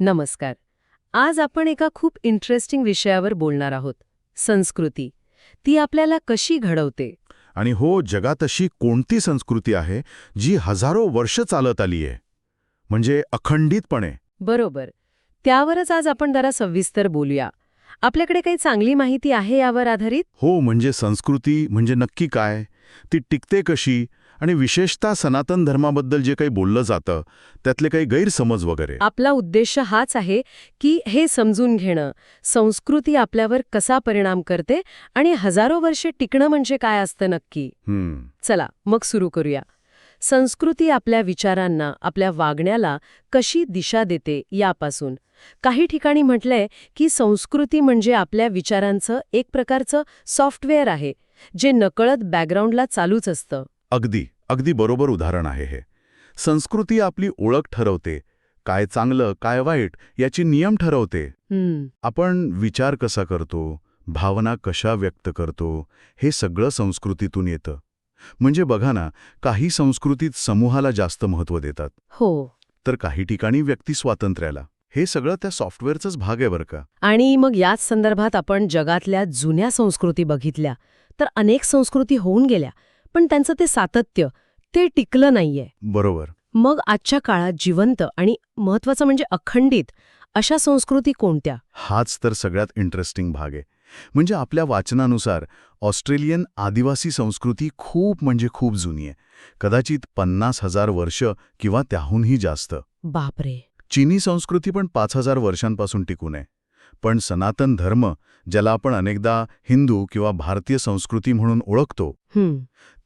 नमस्कार. आज आपण एका खूप इंटरेस्टिंग विषयावर बोलणार आहोत संस्कृती. ती आपल्याला कशी घडवते? आणि हो जगात अशी कोणती संस्कृती आहे जी हजारो वर्ष चालत आली आहे म्हणजे अखंडितपणे. बरोबर. त्यावरच आज आपण जरा सविस्तर बोलूया. आपल्याकडे काही चांगली माहिती आहे यावर आधारित? हो म्हणजे संस्कृती म्हणजे नक्की काय? ती टिकते कशी? आणि विशेषतः सनातन धर्माबद्दल जे काही बोललं जातं त्यातले काही गैरसमज वगैरे. आपला उद्देश हाच आहे की हे समजून घेणं. संस्कृती आपल्यावर कसा परिणाम करते आणि हजारो वर्षे टिकणं म्हणजे काय असतं नक्की? चला मग सुरू करूया. संस्कृती आपल्या विचारांना आपल्या वागण्याला कशी दिशा देते यापासून. काही ठिकाणी म्हटलंय की संस्कृती म्हणजे आपल्या विचारांचं एक प्रकारचं सॉफ्टवेअर आहे जे नकळत बॅकग्राऊंडला चालूच असतं. अगदी अगदी बरोबर उदाहरण आहे हे. संस्कृती आपली ओळख ठरवते. काय चांगलं काय वाईट याची नियम ठरवते. आपण विचार कसा करतो? भावना कशा व्यक्त करतो? हे सगळं संस्कृतीतून येतं. म्हणजे बघा ना काही संस्कृतीत समूहाला जास्त महत्त्व देतात. हो. तर काही ठिकाणी व्यक्ती स्वातंत्र्याला. हे सगळं त्या सॉफ्टवेअरचाच भाग आहे बरं का. आणि मग याच संदर्भात आपण जगातल्या जुन्या संस्कृती बघितल्या तर अनेक संस्कृती होऊन गेल्या. पण त्यांचं ते सातत्य ते टिकलं नाहीये. बरोबर. मग आजच्या काळात जिवंत आणि महत्वाचं म्हणजे अखंडित अशा संस्कृती कोणत्या? हाच तर सगळ्यात इंटरेस्टिंग भाग आहे. म्हणजे आपल्या वाचनानुसार ऑस्ट्रेलियन आदिवासी संस्कृती खूप म्हणजे खूप जुनी आहे. कदाचित पन्नास हजार वर्ष किंवा त्याहूनही जास्त. बापरे. चीनी संस्कृती पण पाच हजार वर्षांपासून टिकून आहे. पण सनातन धर्म ज्याला आपण अनेकदा हिंदू किंवा भारतीय संस्कृती म्हणून ओळखतो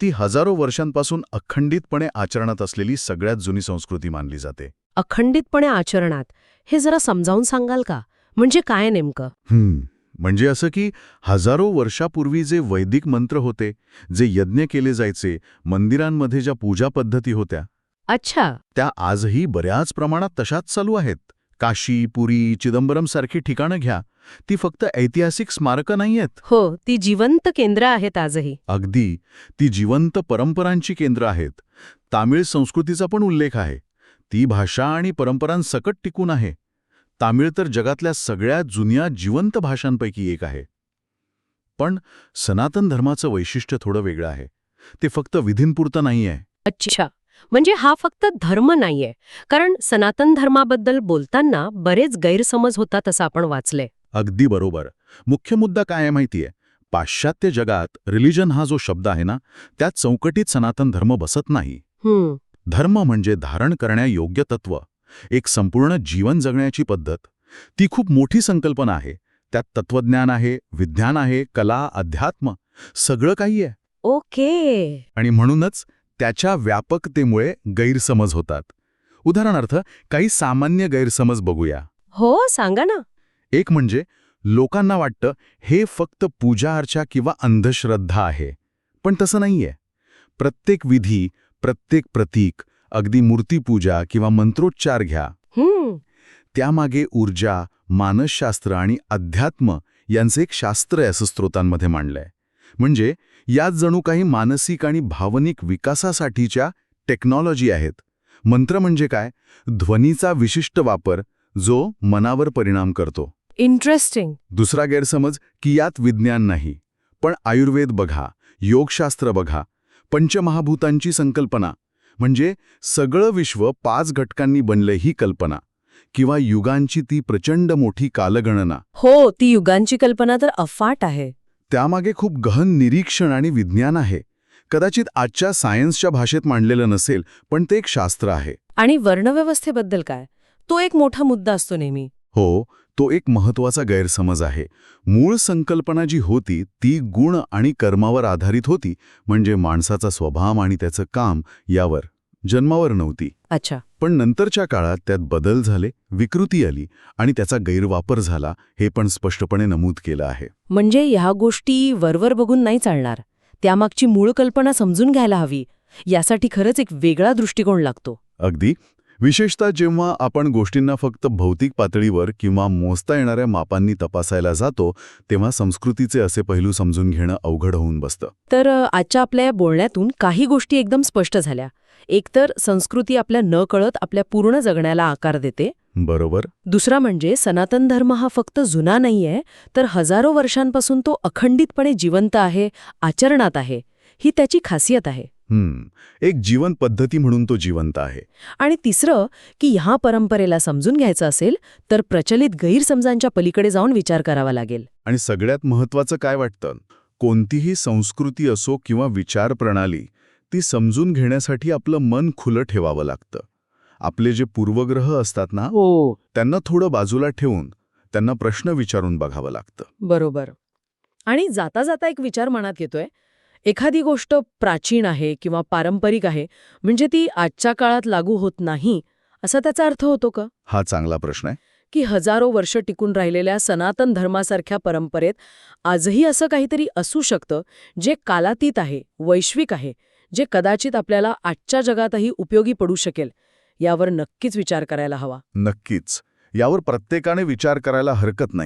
ती हजारो वर्षांपासून अखंडितपणे आचरणात असलेली सगळ्यात जुनी संस्कृती मानली जाते. अखंडितपणे आचरणात? हे जरा समजावून सांगाल का? म्हणजे काय नेमकं? हम्म. म्हणजे असं की हजारो वर्षापूर्वी जे वैदिक मंत्र होते जे यज्ञ केले जायचे मंदिरांमध्ये ज्या पूजा पद्धती होत्या अच्छा. त्या आजही बऱ्याच प्रमाणात तशाच चालू आहेत. काशी पुरी चिदंबरम सारखी ठिकाणं घ्या. ती फक्त ऐतिहासिक स्मारकं नाहीयेत. हो ती जिवंत केंद्र आहेत आजही. अगदी. ती जिवंत परंपरांची केंद्र आहेत. तामिळ संस्कृतीचा पण उल्लेख आहे. ती भाषा आणि परंपरांसकट टिकून आहे. तामिळ तर जगातल्या सगळ्यात जुन्या जिवंत भाषांपैकी एक आहे. पण सनातन धर्माचं वैशिष्ट्य थोडं वेगळं आहे. ते फक्त विधींपुरतं नाही आहे अच्छा. म्हणजे हा फक्त धर्म नाहीये. कारण सनातन धर्माबद्दल बोलताना बरेच गैरसमज होतात असं आपण वाचलंय. अगदी बरोबर. मुख्य मुद्दा काय आहे माहितीये? पाश्चात्य जगात रिलिजन हा जो शब्द आहे ना त्यात चौकटीत सनातन धर्म बसत नाही. धर्म म्हणजे धारण करण्यायोग्य तत्व एक संपूर्ण जीवन जगण्याची पद्धत. ती खूप मोठी संकल्पना आहे. त्यात तत्वज्ञान आहे विज्ञान आहे कला अध्यात्म सगळं काही आहे. ओके. आणि म्हणूनच त्याच्या व्यापकतेमुळे गैरसमज होतात. उदाहरणार्थ काही सामान्य गैरसमज बघूया. हो सांगा ना. एक म्हणजे लोकांना वाटतं हे फक्त पूजा अर्चा किंवा अंधश्रद्धा आहे. पण तसं नाहीये. प्रत्येक विधी प्रत्येक प्रतीक अगदी मूर्तीपूजा किंवा मंत्रोच्चार घ्या. त्यामागे ऊर्जा मानसशास्त्र आणि अध्यात्म यांचे एक शास्त्र आहे असं स्रोतांमध्ये मांडलंय. म्हणजे यात जणू काही मानसिक आणि भावनिक विकासासाठीच्या टेक्नॉलॉजी आहेत. मंत्र म्हणजे काय? ध्वनीचा विशिष्ट वापर जो मनावर परिणाम करतो. इंटरेस्टिंग दुसरा गैरसमज की यात विज्ञान नाही. पण आयुर्वेद बघा योगशास्त्र बघा पंचमहाभूतांची संकल्पना म्हणजे सगळं विश्व पाच घटकांनी बनलं ही कल्पना किंवा युगांची ती प्रचंड मोठी कालगणना. हो ती युगांची कल्पना तर अफाट आहे. त्यामागे खूप गहन निरीक्षण आणि विज्ञान आहे. कदाचित आजच्या सायन्सच्या भाषेत मांडलेलं नसेल पण ते एक शास्त्र आहे. आणि वर्णव्यवस्थेबद्दल काय? तो एक मोठा मुद्दा असतो नेहमी. हो तो एक महत्त्वाचा गैरसमज आहे. मूळ संकल्पना जी होती ती गुण आणि कर्मावर आधारित होती म्हणजे माणसाचा स्वभाव आणि त्याचं काम यावर जन्मावर नव्हती. अच्छा. पण नंतरच्या काळात त्यात बदल झाले विकृती आली आणि त्याचा गैरवापर झाला हे पण स्पष्टपणे नमूद केलं आहे. म्हणजे ह्या गोष्टी वरवर बघून नाही चालणार. त्यामागची मूळ कल्पना समजून घ्यायला हवी. यासाठी खरंच एक वेगळा दृष्टिकोन लागतो. अगदी. विशेषतः जेव्हा आपण गोष्टींना फक्त भौतिक पातळीवर किंवा मोजता येणाऱ्या मापांनी तपासायला जातो तेव्हा संस्कृतीचे असे पैलू समजून घेणं अवघड होऊन बसतं. तर आजच्या आपल्या या बोलण्यातून काही गोष्टी एकदम स्पष्ट झाल्या. एकतर संस्कृती आपल्या न कळत आपल्या पूर्ण जगण्याला आकार देते. बरोबर. दुसरा म्हणजे सनातन धर्म हा फक्त जुना नाहीये तर हजारो वर्षांपासून तो अखंडितपणे जिवंत आहे आचरणात आहे ही त्याची खासियत आहे. एक जीवन पद्धती म्हणून तो जिवंत आहे. आणि तिसरं की ह्या परंपरेला समजून घ्यायचं असेल तर प्रचलित गैरसमजांच्या पलीकडे जाऊन विचार करावा लागेल. आणि सगळ्यात महत्वाचं काय वाटतं? कोणतीही संस्कृती असो किंवा विचार प्रणाली ती समजून घेण्यासाठी आपलं मन खुलं ठेवावं लागतं. आपले जे पूर्वग्रह असतात ना हो. त्यांना थोडं बाजूला ठेवून त्यांना प्रश्न विचारून बघावं लागतं. बरोबर. आणि जाता जाता एक विचार मनात येतोय एखादी गोष्ट प्राचीन आहे किंवा पारंपरिक आहे म्हणजे ती आजच्या काळात लागू होत नाही असा त्याचा अर्थ होतो का? हा चांगला प्रश्न आहे. की हजारो वर्ष टिकून राहिलेल्या सनातन धर्मासारख्या परंपरेत आजही असं काहीतरी असू शकतं जे कालातीत आहे वैश्विक आहे जे कदाचित आपल्याला आजच्या जगातही उपयोगी पडू शकेल यावर नक्कीच विचार करायला हवा. नक्कीच. यावर प्रत्येकाने विचार करायला हरकत नाही.